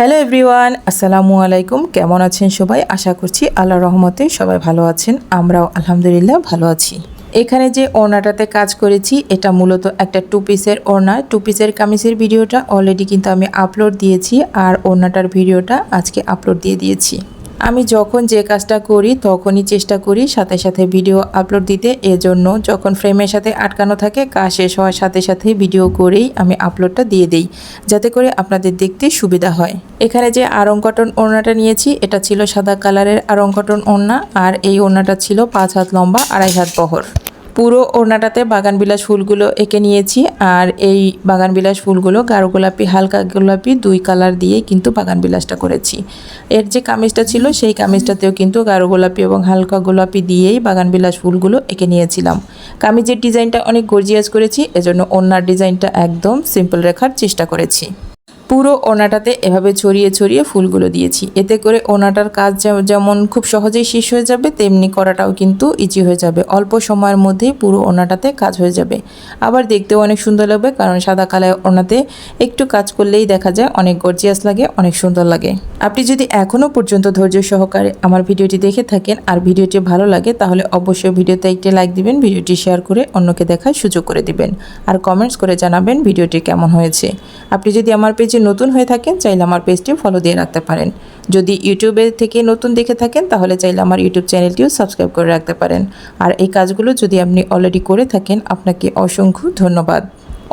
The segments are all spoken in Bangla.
হ্যালো এভরিওয়ান, আসসালামু আলাইকুম। কেমন আছেন সবাই? আশা করছি আল্লাহ রহমতে সবাই ভালো আছেন। আমরাও আলহামদুলিল্লাহ ভালো আছি। এখানে যে ওড়নাটাতে কাজ করেছি, এটা মূলত একটা টু পিসের ওড়না। টু পিসের কামিজের ভিডিওটা অলরেডি কিন্তু আমি আপলোড দিয়েছি, আর ওড়নাটার ভিডিওটা আজকে আপলোড দিয়ে দিয়েছি। আমি যখন যে কাজটা করি, তখনই চেষ্টা করি সাথে সাথে ভিডিও আপলোড দিতে। এজন্য যখন ফ্রেমের সাথে আটকানো থাকে, কাজ শেষ হওয়ার সাথে সাথে ভিডিও করেই আমি আপলোডটা দিয়ে দিই, যাতে করে আপনাদের দেখতে সুবিধা হয়। এখানে যে আরং কটন ওড়নাটা নিয়েছি, এটা ছিল সাদা কালারের আরং কটন ওড়না, আর এই ওড়নাটা ছিল পাঁচ হাত লম্বা, আড়াই হাত বহর। পুরো ওড়নাটাতে বাগানবিলাস ফুলগুলো এঁকে নিয়েছি। আর এই বাগানবিলাস ফুলগুলো গাঢ় গোলাপি, হালকা গোলাপি দুই কালার দিয়েই কিন্তু বাগানবিলাসটা করেছি। এর যে কামিজটা ছিল, সেই কামিজটাতেও কিন্তু গাঢ় গোলাপি এবং হালকা গোলাপি দিয়েই বাগানবিলাস ফুলগুলো এঁকে নিয়েছিলাম। কামিজের ডিজাইনটা অনেক গর্জিয়াস করেছি, এজন্য ওড়নার ডিজাইনটা একদম সিম্পল রাখার চেষ্টা করেছি। পুরো ওনাটাতে এভাবে ছড়িয়ে ছড়িয়ে ফুলগুলো দিয়েছি। এতে করে ওনাটার কাজ যেমন খুব সহজেই শেষ হয়ে যাবে, তেমনি করাটাও কিন্তু ইজি হয়ে যাবে। অল্প সময়ের মধ্যেই পুরো ওনাটাতে কাজ হয়ে যাবে। আবার দেখতেও অনেক সুন্দর লাগবে, কারণ সাদা কালায় ওনাতে একটু কাজ করলেই দেখা যায় অনেক গর্জিয়াস লাগে, অনেক সুন্দর লাগে। আপনি যদি এখনও পর্যন্ত ধৈর্য সহকারে আমার ভিডিওটি দেখে থাকেন আর ভিডিওটি ভালো লাগে, তাহলে অবশ্যই ভিডিওতে একটি লাইক দিবেন, ভিডিওটি শেয়ার করে অন্যকে দেখার সুযোগ করে দিবেন। আর কমেন্টস করে জানাবেন ভিডিওটি কেমন হয়েছে। আপনি যদি আমার পেজে নতুন হয়ে থাকেন, চাইলে আমার পেজটি ফলো দিয়ে রাখতে পারেন। যদি ইউটিউবে থেকে নতুন দেখে থাকেন, তাহলে চাইলে আমার ইউটিউব চ্যানেলটিও সাবস্ক্রাইব করে রাখতে পারেন। আর এই কাজগুলো যদি আপনি অলরেডি করে থাকেন, আপনাকে অসংখ্য ধন্যবাদ।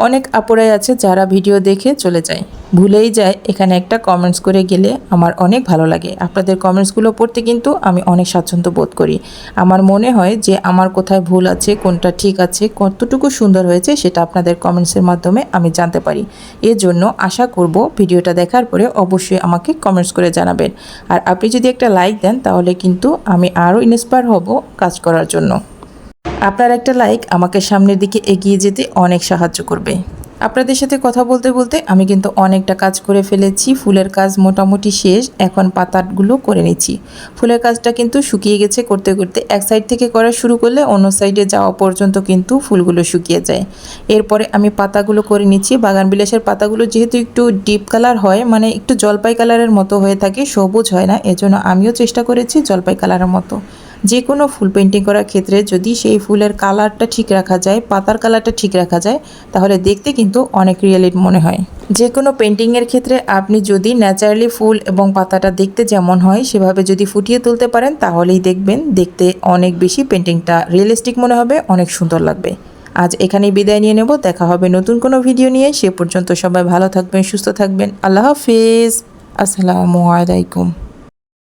অনেক আপুরাই আছে যারা ভিডিও দেখে চলে যায়। ভুলেই যায় এখানে একটা কমেন্টস করে গেলে আমার অনেক ভালো লাগে। আপনাদের কমেন্টসগুলো পড়তে কিন্তু আমি অনেক স্বাচ্ছন্দ্য বোধ করি। আমার মনে হয় যে আমার কোথায় ভুল আছে, কোনটা ঠিক আছে, কতটুকু সুন্দর হয়েছে সেটা আপনাদের কমেন্টসের মাধ্যমে আমি জানতে পারি। এর জন্য আশা করব ভিডিওটা দেখার পরে অবশ্যই আমাকে কমেন্টস করে জানাবেন। আর আপনি যদি একটা লাইক দেন, তাহলে কিন্তু আমি আরও ইন্সপায়ার হব কাজ করার জন্য। আপনার একটা লাইক আমাকে সামনের দিকে এগিয়ে যেতে অনেক সাহায্য করবে। আপনাদের সাথে কথা বলতে বলতে আমি কিন্তু অনেকটা কাজ করে ফেলেছি। ফুলের কাজ মোটামুটি শেষ। এখন পাতাগুলো করে নিচ্ছি। ফুলের কাজটা কিন্তু শুকিয়ে গেছে করতে করতে। এক সাইড থেকে করা শুরু করলে অন্য সাইডে যাওয়া পর্যন্ত কিন্তু ফুলগুলো শুকিয়ে যায়। এরপরে আমি পাতাগুলো করে নিচ্ছি। বাগান বিলাসের পাতাগুলো যেহেতু একটু ডিপ কালার হয় মানে একটু জলপাই কালারের মতো হয়ে থাকে, সবুজ হয় না। এজন্য আমিও চেষ্টা করেছি জলপাই কালারের মতো। যে কোনো ফুল পেন্টিং করার ক্ষেত্রে যদি সেই ফুলের কালারটা ঠিক রাখা যায়, পাতার কালারটা ঠিক রাখা যায়, তাহলে দেখতে কিন্তু অনেক রিয়েলিট মনে হয়। যে কোনো পেন্টিংয়ের ক্ষেত্রে আপনি যদি ন্যাচারালি ফুল এবং পাতাটা দেখতে যেমন হয়, সেভাবে যদি ফুটিয়ে তুলতে পারেন, তাহলেই দেখবেন দেখতে অনেক বেশি পেন্টিংটা রিয়েলিস্টিক মনে হবে, অনেক সুন্দর লাগবে। আজ এখানেই বিদায় নিয়ে নেব, দেখা হবে নতুন কোনো ভিডিও নিয়ে। সে পর্যন্ত সবাই ভালো থাকবেন, সুস্থ থাকবেন। আল্লাহ হাফিজ। আসসালামু আলাইকুম।